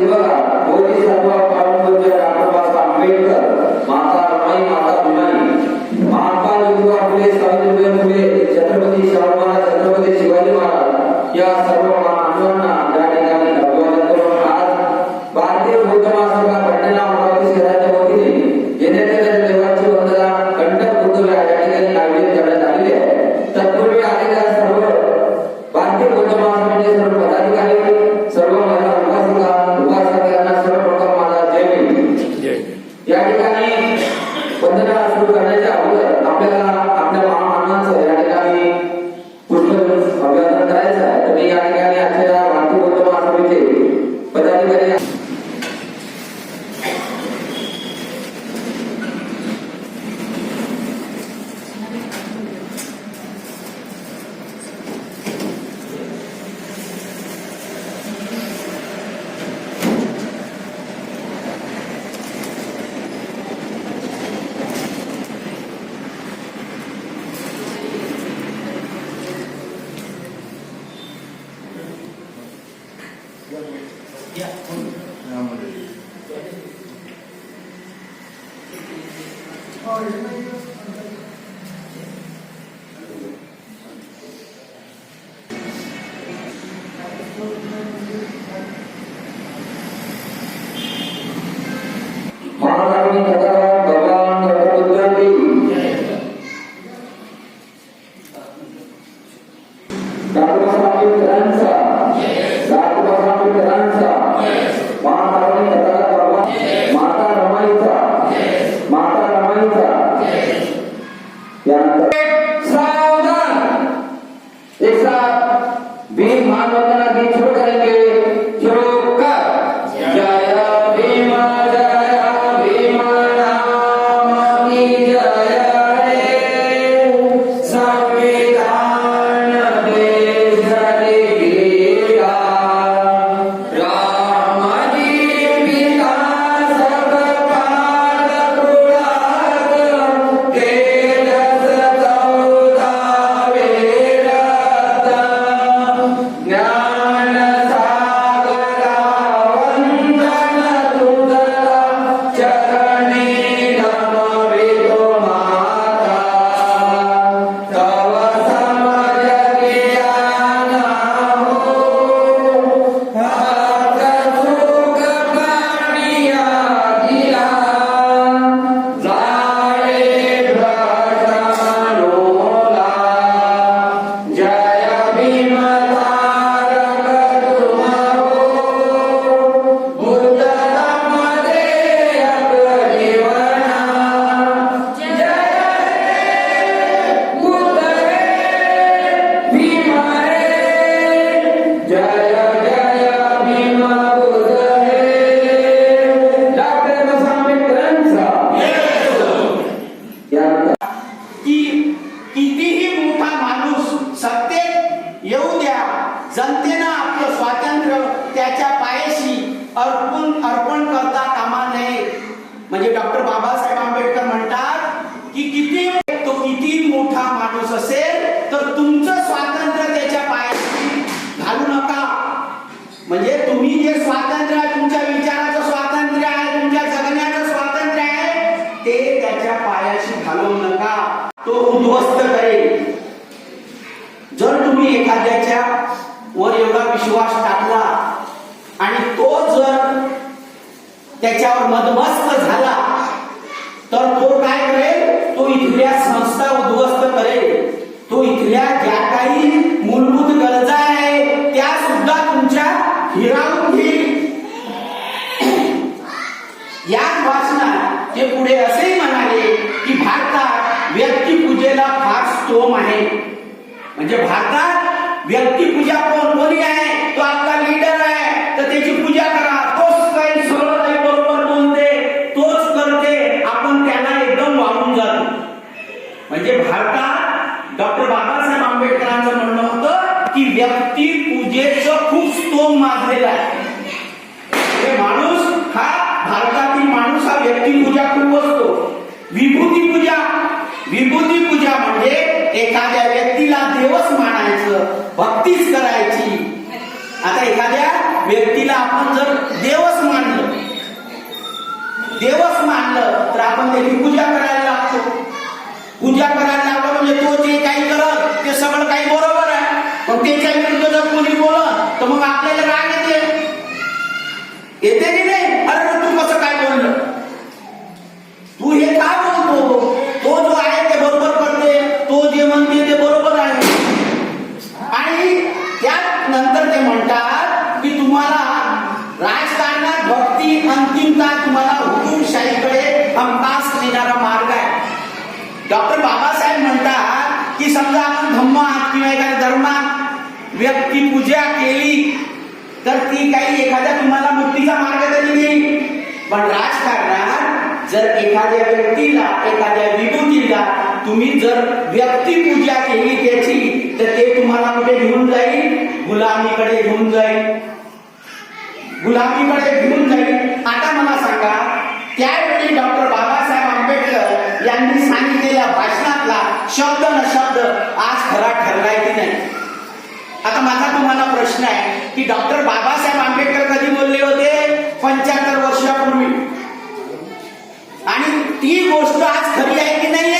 は、ボディは doctor म्हणजे doctor Babasaheb Ambedkar म्हणतात की किती तो किती मोठा माणूस असेल तर तुमचं स्वातंत्र्य त्याच्या पायाशी घालू नका. म्हणजे तुम्ही जे स्वातंत्र्य आहे तुमच्या विचाराचं स्वातंत्र्य आहे तुमच्या जगण्याचं स्वातंत्र्य आहे ते त्याच्या पायाशी घालवू नका. तो उद्ध्वस्त करेल. जर तुम्ही एखाद्याच्या वर एवढा विश्वास टाकला आणि तो जर त्याच्यावर मदमस्त झाला. तर तो काय करेल? तो इथल्या संस्था उद्ध्वस्त करेल. तो इथल्या ज्या काही मूलभूत गरजा आहे त्या सुद्धा तुमच्या हिरावून घेईल. याच वाचनात ते पुढे असेही म्हणाले की भारतात व्यक्तिपूजेला फार स्तोम आहे. म्हणजे भारतात व्यक्तिपूजा म्हणजे भारतात डॉक्टर बाबासाहेब आंबेडकरांचं म्हणणं होतं की व्यक्तिपूजेचं खूप स्तोम माजलेला आहे. म्हणजे माणूस हा भारतातील माणूस हा व्यक्तिपूजा खूप असतो. विभूती पूजा. विभूती पूजा म्हणजे एखाद्या व्यक्तीला देवच मानायचं भक्तीच करायची. आता एखाद्या व्यक्तीला आपण जर देवच मानलं देवच मानलं तर आपण त्याची पूजा करायला लागतो. पूजा करायला लागलो म्हणजे तो जे काही करत ते सगळं काही बरोबर आहे. पण त्याच्या विरुद्ध जर कोणी बोलत तर मग आपल्याला राग येते की नाही अरे तू कसं काय बोललं तू हे का बोलतो तो जो आहे ते बरोबर करते तो जे म्हणते ते बरोबर आहे आणि त्यानंतर ते म्हणतात की तुम्हाला राजकारणात भक्ती अंतिमता तुम्हाला हुकुमशाहीकडे हमखास नेणारा मार्ग आहे डॉक्टर बाबासाहेब म्हणतात की समजा आपण धम्मात किंवा एखाद्या धर्मात व्यक्ती पूजा केली तर ती काही एखाद्या तुम्हाला मुक्तीचा मार्ग तरी देईल. पण राजकारणात जर एखाद्या व्यक्तीला एखाद्या विभूतीला तुम्ही जर व्यक्ती पूजा केली त्याची तर ते तुम्हाला कुठे घेऊन जाईल? गुलामीकडे घेऊन जाईल. गुलामीकडे घेऊन जाईल. आता मला सांगा त्यावेळी डॉक्टर बाबा यांनी सांगितलेल्या भाषणातला शब्द न शब्द आज खरा ठरलाय की नाही? आता माझा तुम्हाला प्रश्न आहे की डॉक्टर बाबासाहेब आंबेडकर कधी बोलले होते? पंच्याहत्तर वर्षापूर्वी. आणि ती गोष्ट आज खरी आहे की नाही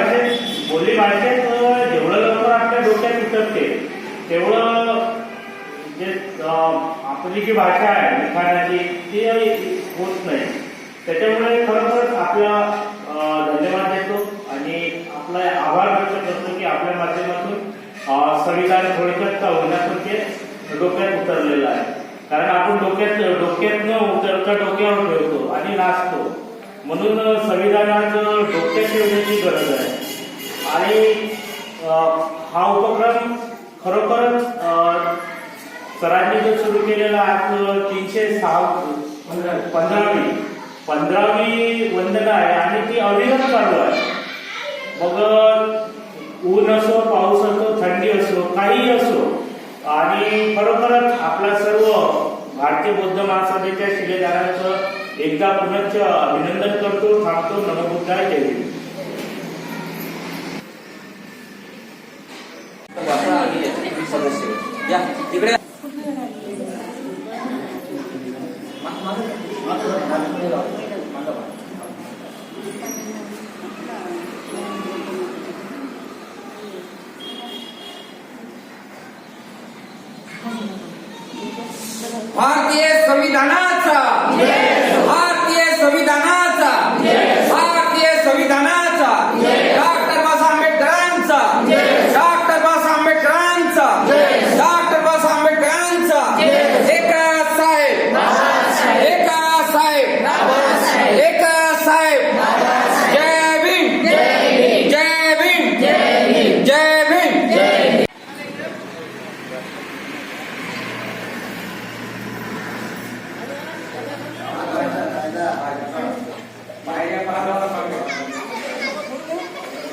भाषेत बोली भाषेत जेवढं लवकर आपल्या डोक्यात उतरते तेवढं जे आपली जी भाषा आहे लिखाणाची ती होत नाही. त्याच्यामुळे खरोखरच आपला धन्यवाद देतो आणि आपला आभार व्यक्त करतो की आपल्या माध्यमातून सविता संविधान थोडक्यात का होईना ते डोक्यात उतरलेलं आहे. कारण आपण डोक्यात डोक्यात न उतरता डोक्यावर ठेवतो आणि नाचतो. म्हणून संविधानाचं डोक्यात ठेवण्याची गरज आहे. आणि हा उपक्रम खरोखरच सरांनी जो सुरू केलेला आज तीनशे सहा पंधरावी पंधरावी वंदना आहे आणि ती अविरत चालू आहे. मग ऊन असो पाऊस असो थंडी असो काही असो आणि खरोखरच आपला सर्व भारतीय बौद्ध महासभेच्या शिलेदारांचं एकदा पुनश्च अभिनंदन करतो थांबतो नमबुद्धाय जय हिंद. तिकडे भारतीय संविधानाचा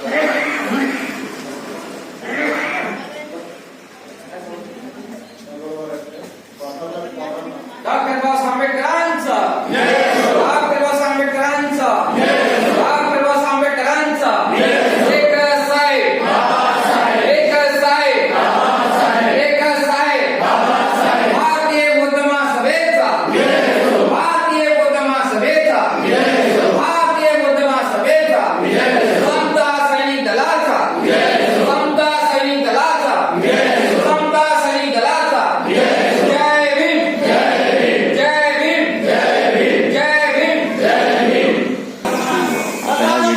Yeah.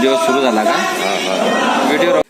व्हिडिओ सुरू झाला का? व्हिडिओ